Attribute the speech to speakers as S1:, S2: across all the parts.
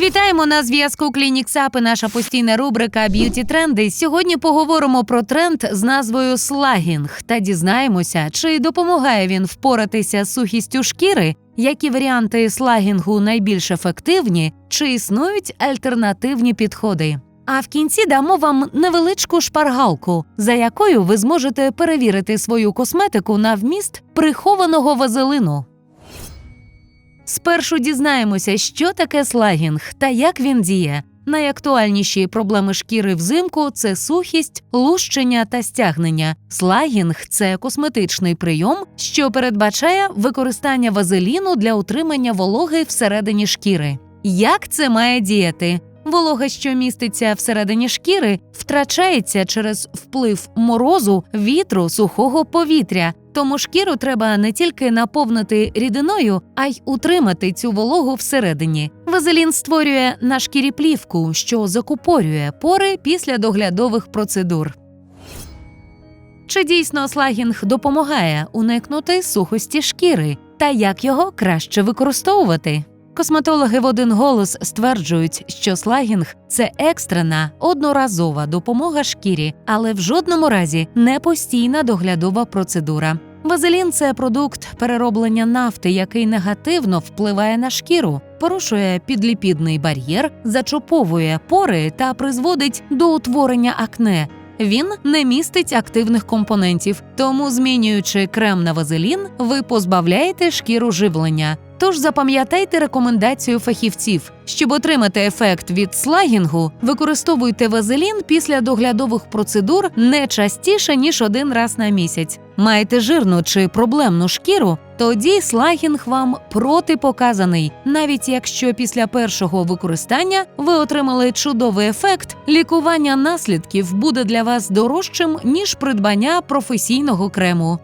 S1: Вітаємо на зв'язку Клініксап і наша постійна рубрика Б'юті тренди. Сьогодні поговоримо про тренд з назвою слагінг та дізнаємося, чи допомагає він впоратися з сухістю шкіри, які варіанти слагінгу найбільш ефективні, чи існують альтернативні підходи. А в кінці дамо вам невеличку шпаргалку, за якою ви зможете перевірити свою косметику на вміст прихованого вазелину. Спершу дізнаємося, що таке слагінг та як він діє. Найактуальніші проблеми шкіри взимку це сухість, лущення та стягнення. Слагінг це косметичний прийом, що передбачає використання вазеліну для утримання вологи всередині шкіри. Як це має діяти? Волога, що міститься всередині шкіри, втрачається через вплив морозу, вітру, сухого повітря. Тому шкіру треба не тільки наповнити рідиною, а й утримати цю вологу всередині. Вазелін створює на шкірі плівку, що закупорює пори після доглядових процедур. Чи дійсно слагінг допомагає уникнути сухості шкіри та як його краще використовувати? Косметологи в один голос стверджують, що слагінг це екстрена одноразова допомога шкірі, але в жодному разі не постійна доглядова процедура. Вазелін це продукт перероблення нафти, який негативно впливає на шкіру, порушує підліпідний бар'єр, зачоповує пори та призводить до утворення акне. Він не містить активних компонентів, тому, змінюючи крем на вазелін, ви позбавляєте шкіру живлення. Тож запам'ятайте рекомендацію фахівців. Щоб отримати ефект від слагінгу, використовуйте вазелін після доглядових процедур не частіше ніж один раз на місяць. Маєте жирну чи проблемну шкіру, тоді слагінг вам протипоказаний. Навіть якщо після першого використання ви отримали чудовий ефект, лікування наслідків буде для вас дорожчим ніж придбання професійного крему.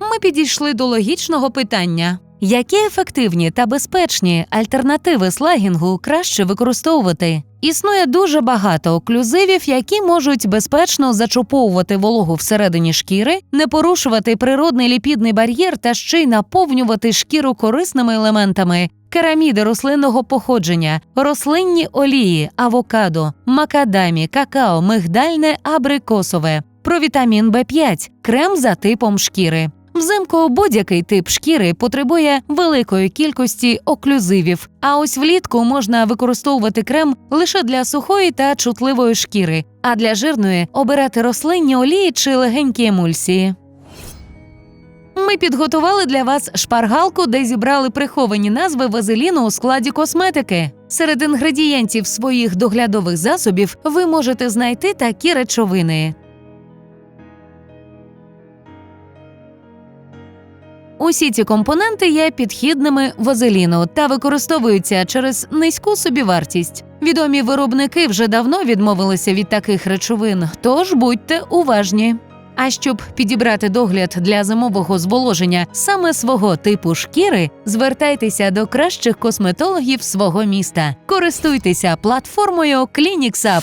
S1: Ми підійшли до логічного питання. Які ефективні та безпечні альтернативи слагінгу краще використовувати? Існує дуже багато оклюзивів, які можуть безпечно зачоповувати вологу всередині шкіри, не порушувати природний ліпідний бар'єр та ще й наповнювати шкіру корисними елементами. Кераміди рослинного походження, рослинні олії, авокадо, макадамі, какао, мигдальне, абрикосове, провітамін Б5, крем за типом шкіри. Взимку будь-який тип шкіри потребує великої кількості оклюзивів, а ось влітку можна використовувати крем лише для сухої та чутливої шкіри, а для жирної обирати рослинні олії чи легенькі емульсії. Ми підготували для вас шпаргалку, де зібрали приховані назви вазеліну у складі косметики. Серед інгредієнтів своїх доглядових засобів ви можете знайти такі речовини: Усі ці компоненти є підхідними вазеліну та використовуються через низьку собівартість. Відомі виробники вже давно відмовилися від таких речовин, тож будьте уважні. А щоб підібрати догляд для зимового зволоження саме свого типу шкіри, звертайтеся до кращих косметологів свого міста. Користуйтеся платформою ClinicsUp.